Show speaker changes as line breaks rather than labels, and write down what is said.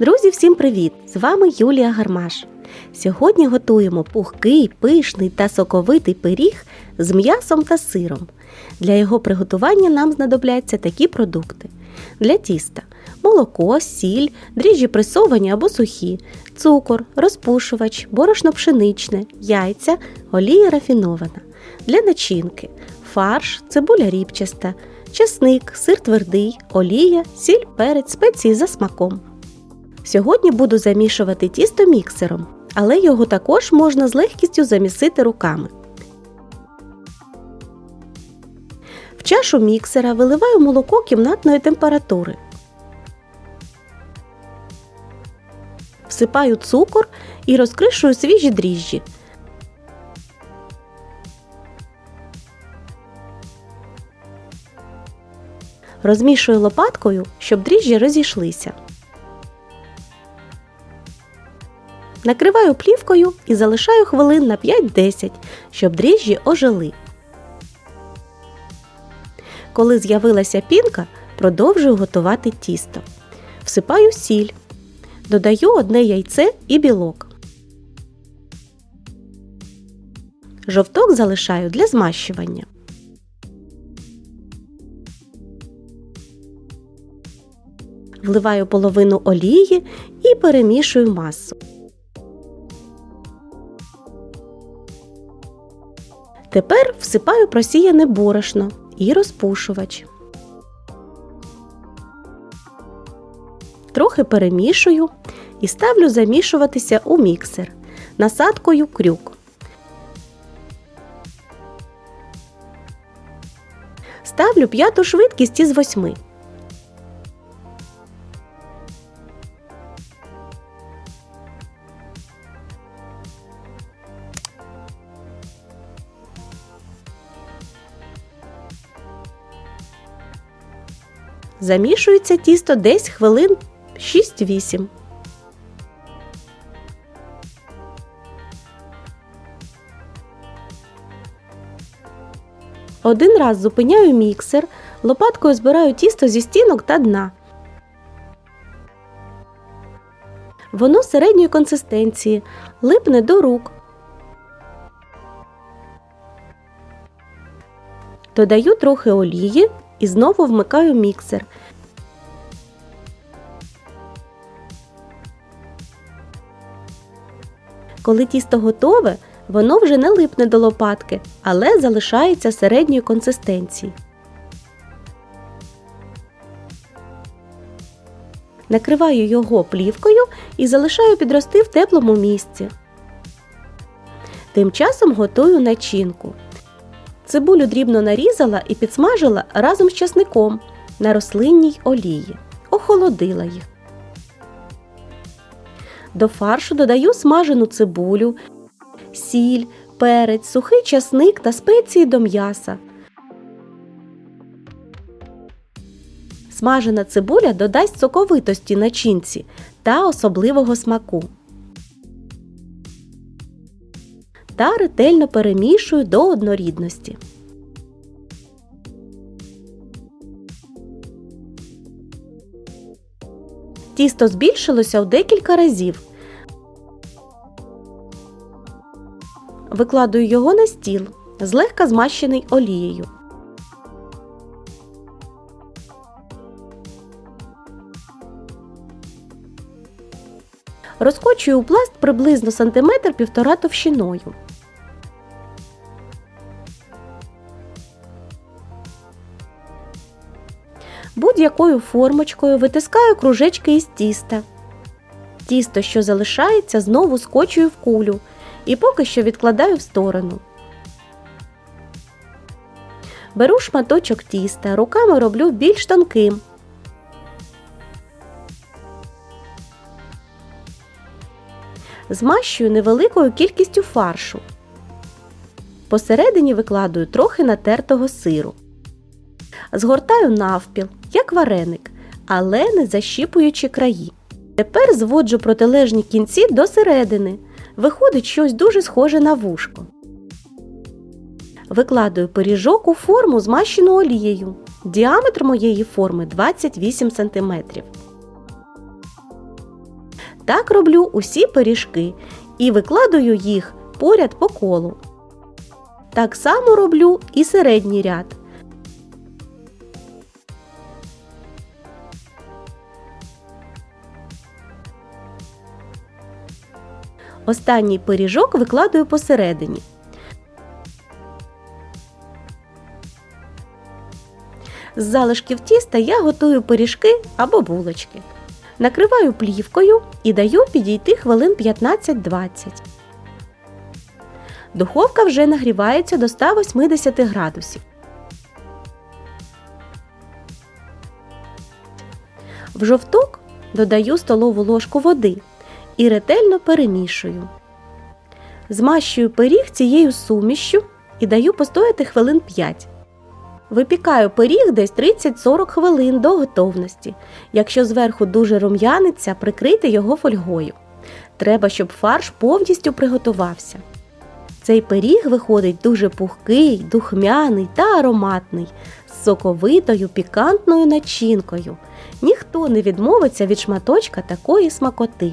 Друзі, всім привіт! З вами Юлія Гармаш. Сьогодні готуємо пухкий, пишний та соковитий пиріг з м'ясом та сиром. Для його приготування нам знадобляться такі продукти: для тіста молоко, сіль, дріжджі пресовані або сухі, цукор, розпушувач, борошно пшеничне, яйця, олія рафінована. Для начинки фарш, цибуля ріпчаста, чесник, сир твердий, олія, сіль, перець, спеції за смаком. Сьогодні буду замішувати тісто міксером, але його також можна з легкістю замісити руками. В чашу міксера виливаю молоко кімнатної температури. Всипаю цукор і розкришую свіжі дріжджі. Розмішую лопаткою, щоб дріжджі розійшлися. Накриваю плівкою і залишаю хвилин на 5-10, щоб дріжджі ожили. Коли з'явилася пінка, продовжую готувати тісто. Всипаю сіль. Додаю одне яйце і білок. Жовток залишаю для змащування. Вливаю половину олії і перемішую масу. Тепер всипаю просіяне борошно і розпушувач. Трохи перемішую і ставлю замішуватися у міксер насадкою крюк. Ставлю п'яту швидкість із восьми. Замішується тісто десь хвилин 6-8. Один раз зупиняю міксер, лопаткою збираю тісто зі стінок та дна. Воно середньої консистенції, липне до рук. Додаю трохи олії і знову вмикаю міксер. Коли тісто готове, воно вже не липне до лопатки, але залишається середньої консистенції. Накриваю його плівкою і залишаю підрости в теплому місці. Тим часом готую начинку. Цибулю дрібно нарізала і підсмажила разом з часником на рослинній олії. Охолодила їх. До фаршу додаю смажену цибулю, сіль, перець, сухий часник та спеції до м'яса. Смажена цибуля додасть соковитості начинці та особливого смаку. Та ретельно перемішую до однорідності. Тісто збільшилося в декілька разів. Викладую його на стіл, злегка змащений олією. Розкочую у пласт приблизно сантиметр півтора товщиною. Будь-якою формочкою витискаю кружечки із тіста. Тісто, що залишається, знову скочую в кулю і поки що відкладаю в сторону. Беру шматочок тіста, руками роблю більш тонким. Змащую невеликою кількістю фаршу. Посередині викладую трохи натертого сиру. Згортаю навпіл, як вареник, але не защіпуючи краї. Тепер зводжу протилежні кінці до середини. Виходить щось дуже схоже на вушко. Викладаю пиріжок у форму змащену олією. Діаметр моєї форми 28 см. Так роблю усі пиріжки і викладаю їх поряд по колу. Так само роблю і середній ряд. Останній пиріжок викладаю посередині. З залишків тіста я готую пиріжки або булочки. Накриваю плівкою і даю підійти хвилин 15-20. Духовка вже нагрівається до 180 градусів. В жовток додаю столову ложку води і ретельно перемішую. Змащую пиріг цією сумішшю і даю постояти хвилин 5. Випікаю пиріг десь 30-40 хвилин до готовності. Якщо зверху дуже рум'яниться, прикрийте його фольгою. Треба, щоб фарш повністю приготувався. Цей пиріг виходить дуже пухкий, духмяний та ароматний, з соковитою пікантною начинкою. Ніхто не відмовиться від шматочка такої смакоти.